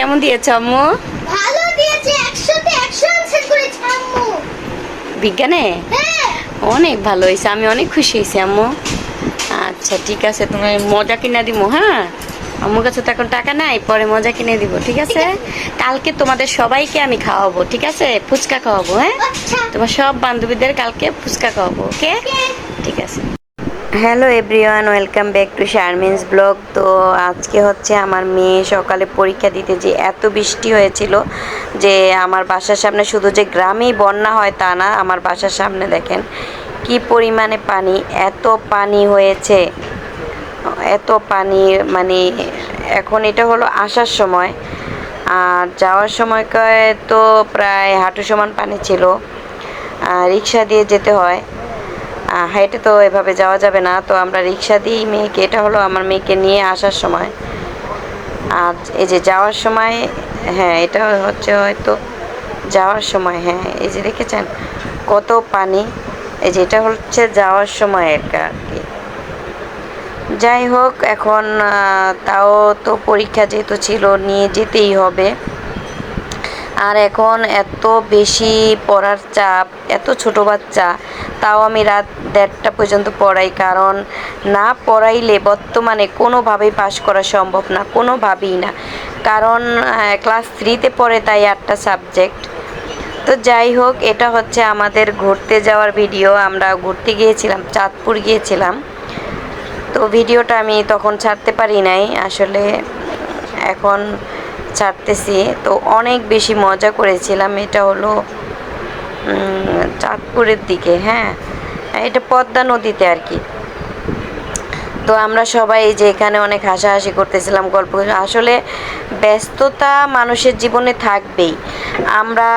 কেমন দিয়েছ আম্মু? ভালো দিয়েছে একশোতে একশো আনসার করেছে আম্মু। বিজ্ঞানে? হ্যাঁ। অনেক ভালো হয়েছে আমি অনেক খুশি হয়েছি আম্মু। আচ্ছা ঠিক আছে তোমার মজা কিনে দিব হ্যাঁ? আম্মুর কাছে তো এখন টাকা নাই পরে মজা কিনে দিব ঠিক আছে? কালকে তোমাদের সবাইকে আমি খাওয়াবো ঠিক আছে? ফুচকা খাওয়াবো হ্যাঁ? আচ্ছা। তোমার সব বান্ধবীদের কালকে ফুচকা খাওয়াবো ওকে। ঠিক আছে। Hello everyone, welcome back to Sharmin's blog. তো আজকে হচ্ছে আমার মেয়ে সকালে পরীক্ষা দিতে যে এত বৃষ্টি হয়েছিল যে আমার বাসার সামনে শুধু যে গ্রামেই বন্যা হয় তা না, আমার বাসার সামনে দেখেন কি পরিমাণে পানি, এত পানি হয়েছে। এত পানি মানে এখন এটা হলো আসার সময়। আর যাওয়ার সময়কায় তো প্রায় হাঁটু সমান পানি ছিল। রিক্সা দিয়ে যেতে হয়। হেঁটে তো এভাবে যাওয়া যাবে না। তো আমরা রিক্সা দিয়েই মেয়েকে। এটা হলো আমার মেয়েকে নিয়ে আসার সময়। আর এই যে যাওয়ার সময় হ্যাঁ এটা হচ্ছে হয়তো যাওয়ার সময় হ্যাঁ এই যে দেখেছেন কত পানি। এই যে এটা হচ্ছে যাওয়ার সময় আর কি। যাই হোক, এখন তাও তো পরীক্ষা যেহেতু ছিল, নিয়ে যেতেই হবে। আর এখন এত বেশি পড়ার চাপ, এত ছোট বাচ্চা, তাও আমি রাত দেড়টা পর্যন্ত পড়াই, কারণ না পড়াইলে বর্তমানে কোনোভাবেই পাশ করা সম্ভব না, কোনোভাবেই না। কারণ ক্লাস থ্রিতে পড়ে তাই আটটা সাবজেক্ট। তো যাই হোক, এটা হচ্ছে আমাদের ঘুরতে যাওয়ার ভিডিও, আমরা ঘুরতে গিয়েছিলাম, চাঁদপুর গিয়েছিলাম। তো ভিডিওটা আমি তখন ছাড়তে পারি নাই, আসলে এখন ছাড়তেছি। তো অনেক বেশি মজা করেছিলাম। এটা হলো চাঁদপুরের দিকে হ্যাঁ? এটা পদ্মা নদীতে আর কি। তো আমরা সবাই যে এখানে অনেক হাসাহাসি করতেছিলাম, গল্প আসলে ব্যস্ততা মানুষের জীবনে থাকবেই। আমরা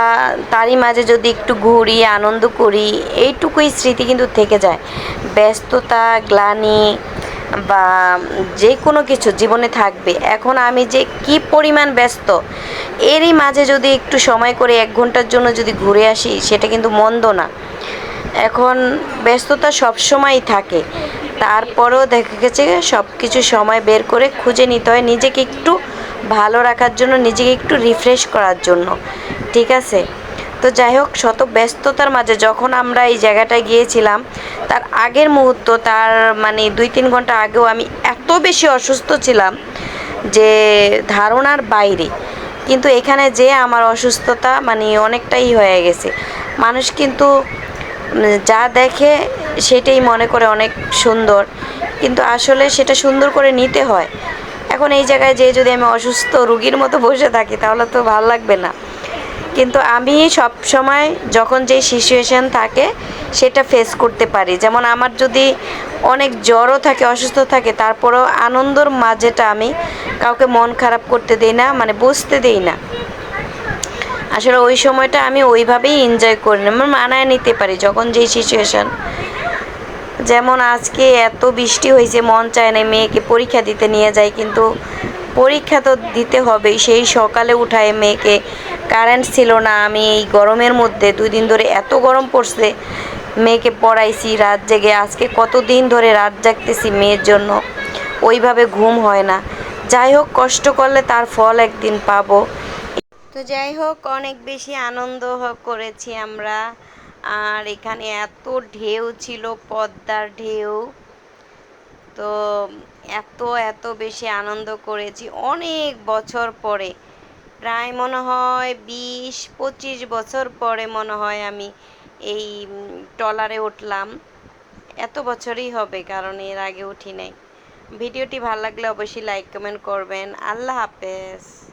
তারই মাঝে যদি একটু ঘুরি, আনন্দ করি, এইটুকুই স্মৃতি কিন্তু থেকে যায়। ব্যস্ততা, গ্লানি বা যে কোনো কিছু জীবনে থাকবে। এখন আমি যে কি পরিমাণ ব্যস্ত, এরই মাঝে যদি একটু সময় করে এক ঘণ্টার জন্য যদি ঘুরে আসি, সেটা কিন্তু মন্দ না। এখন ব্যস্ততা সব সবসময়ই থাকে। তারপরেও দেখা গেছে সব কিছু সময় বের করে খুঁজে নিতে হয় নিজেকে একটু ভালো রাখার জন্য, নিজেকে একটু রিফ্রেশ করার জন্য। ঠিক আছে? তো যাই হোক, শত ব্যস্ততার মাঝে যখন আমরা এই জায়গাটায় গিয়েছিলাম, তার আগের মুহূর্ত, তার মানে দুই তিন ঘণ্টা আগেও আমি এত বেশি অসুস্থ ছিলাম যে ধারণার বাইরে। কিন্তু এখানে যে আমার অসুস্থতা মানে অনেকটাই হয়ে গেছে। মানুষ কিন্তু যা দেখে সেটাই মনে করে অনেক সুন্দর। কিন্তু আসলে সেটা সুন্দর করে নিতে হয়। এখন এই জায়গায় যে যদি আমি অসুস্থ রুগীর মতো বসে থাকি, তাহলে তো ভালো লাগবে না। কিন্তু আমি সব সময় যখন যে সিচুয়েশন থাকে, সেটা ফেস করতে পারি। যেমন আমার যদি অনেক জ্বরও থাকে, অসুস্থ থাকে, তারপরেও আনন্দর মাঝেটা আমি কাউকে মন খারাপ করতে দেই না মানে বুঝতে দেই না। আসলে ওই সময়টা আমি ওইভাবেই এনজয় করি না মানে মানায় নিতে পারি যখন যেই সিচুয়েশন যেমন আজকে এত বৃষ্টি হয়েছে, মন চায় না, মেয়েকে পরীক্ষা দিতে নিয়ে যায় কিন্তু পরীক্ষা তো দিতে হবেই। সেই সকালে উঠায় মেয়েকে। কারেন্ট ছিল না। আমি এই গরমের মধ্যে দুই দিন ধরে এত গরম পড়ছে, মেয়েকে পড়াইছি, রাত জেগে। আজকে কতদিন ধরে রাত জাগতেছি মেয়ের জন্য। ওইভাবে ঘুম হয় না। যাই হোক, কষ্ট করলে তার ফল একদিন পাবো। তো যাই হোক, অনেক বেশি আনন্দ করেছি আমরা। আর এখানে এত ঢেউ ছিল, পদ্মার ঢেউ। তো এত এত বেশি আনন্দ করেছি অনেক বছর পরে। প্রায় মনে হয় বিশ, পঁচিশ বছর পরে মনে হয় আমি এই টলারে ট্রলারে উঠলাম। এত বছরই হবে, কারণ এর আগে উঠি নাই। ভিডিওটি ভালো লাগলে অবশ্যই লাইক কমেন্ট করবেন। আল্লাহ হাফেজ।